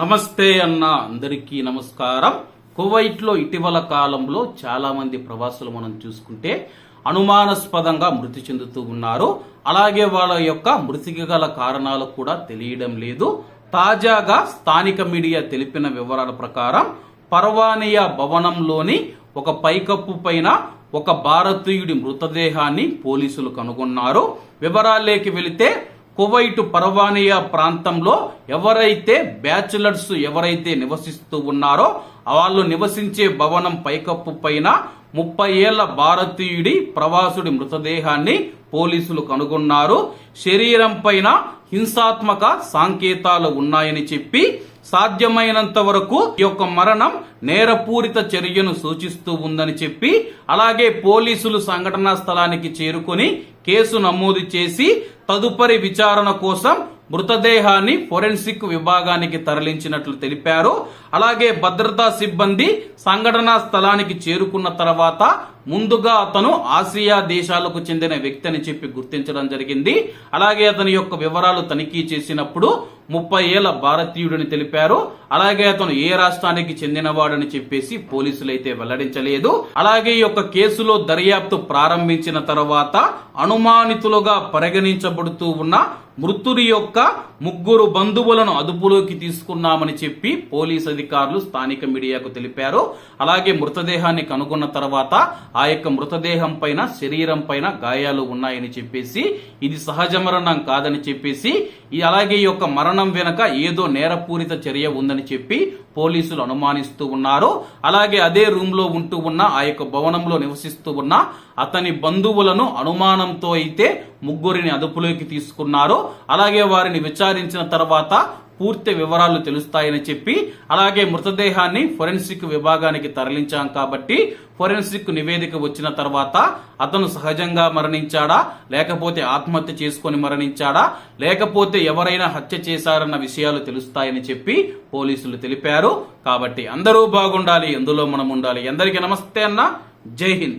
నమస్తే అన్న అందరికీ నమస్కారం. కువైట్లో ఇటీవల కాలంలో చాలా మంది ప్రవాసులు మనం చూసుకుంటే అనుమానాస్పదంగా మృతి చెందుతూ ఉన్నారు. అలాగే వాళ్ళ యొక్క మృతికి గల కారణాలు కూడా తెలియడం లేదు. తాజాగా స్థానిక మీడియా తెలిపిన వివరాల ప్రకారం పర్వానియా భవనంలోని ఒక పైకప్పు పైన ఒక భారతీయుడి మృతదేహాన్ని పోలీసులు కనుగొన్నారు. వివరాల్లోకి వెళితే కువైట్ పర్వానియా ప్రాంతంలో ఎవరైతే బ్యాచులర్స్ ఎవరైతే నివసిస్తూ ఉన్నారో వాళ్ళు నివసించే భవనం పైకప్పు పైన ముప్పై ఏళ్ళ భారతీయుడి ప్రవాసుడి మృతదేహాన్ని పోలీసులు కనుగొన్నారు. శరీరం పైన హింసాత్మక సంకేతాలు ఉన్నాయని చెప్పి సాధ్యమైనంత వరకు ఈ యొక్క మరణం నేరపూరిత చర్యను సూచిస్తూ ఉందని చెప్పి అలాగే పోలీసులు సంఘటనా స్థలానికి చేరుకొని కేసు నమోదు చేసి తదుపరి విచారణ కోసం మృతదేహాన్ని ఫోరెన్సిక్ విభాగానికి తరలించినట్లు తెలిపారు. అలాగే భద్రతా సిబ్బంది సంఘటనా స్థలానికి చేరుకున్న తర్వాత ముందుగా అతను ఆసియా దేశాలకు చెందిన వ్యక్తి అని చెప్పి గుర్తించడం జరిగింది. అలాగే అతని యొక్క వివరాలు తనిఖీ చేసినప్పుడు ముప్పై ఏళ్ళ భారతీయుడని తెలిపారు. అలాగే అతను ఏ రాష్ట్రానికి చెందినవాడని చెప్పేసి పోలీసులు అయితే వెల్లడించలేదు. అలాగే ఈ యొక్క కేసులో దర్యాప్తు ప్రారంభించిన తర్వాత అనుమానితులుగా పరిగణించబడుతూ ఉన్న మృతుడి యొక్క ముగ్గురు బంధువులను అదుపులోకి తీసుకున్నామని చెప్పి పోలీస్ అధికారులు స్థానిక మీడియాకు తెలిపారు. అలాగే మృతదేహాన్ని కనుగొన్న తర్వాత ఆ యొక్క మృతదేహం పైన శరీరం పైన గాయాలు ఉన్నాయని చెప్పేసి ఇది సహజ మరణం కాదని చెప్పేసి అలాగే ఈ యొక్క మరణం వెనక ఏదో నేరపూరిత చర్య ఉందని చెప్పి పోలీసులు అనుమానిస్తూ ఉన్నారు. అలాగే అదే రూమ్లో ఉంటూ ఉన్న ఆ యొక్క భవనంలో నివసిస్తూ ఉన్న అతని బంధువులను అనుమానంతో అయితే ముగ్గురిని అదుపులోకి తీసుకున్నారు. అలాగే వారిని విచారించిన తర్వాత పూర్తి వివరాలు తెలుస్తాయని చెప్పి అలాగే మృతదేహాన్ని ఫోరెన్సిక్ విభాగానికి తరలించాం కాబట్టి ఫోరెన్సిక్ నివేదిక వచ్చిన తర్వాత అతను సహజంగా మరణించాడా? లేకపోతే ఆత్మహత్య చేసుకొని మరణించాడా? లేకపోతే ఎవరైనా హత్య చేశారన్న విషయాలు తెలుస్తాయని చెప్పి పోలీసులు తెలిపారు. కాబట్టి అందరూ బాగుండాలి ఎందులో మనం ఉండాలి. అందరికీ నమస్తే అన్న. జై హింద్.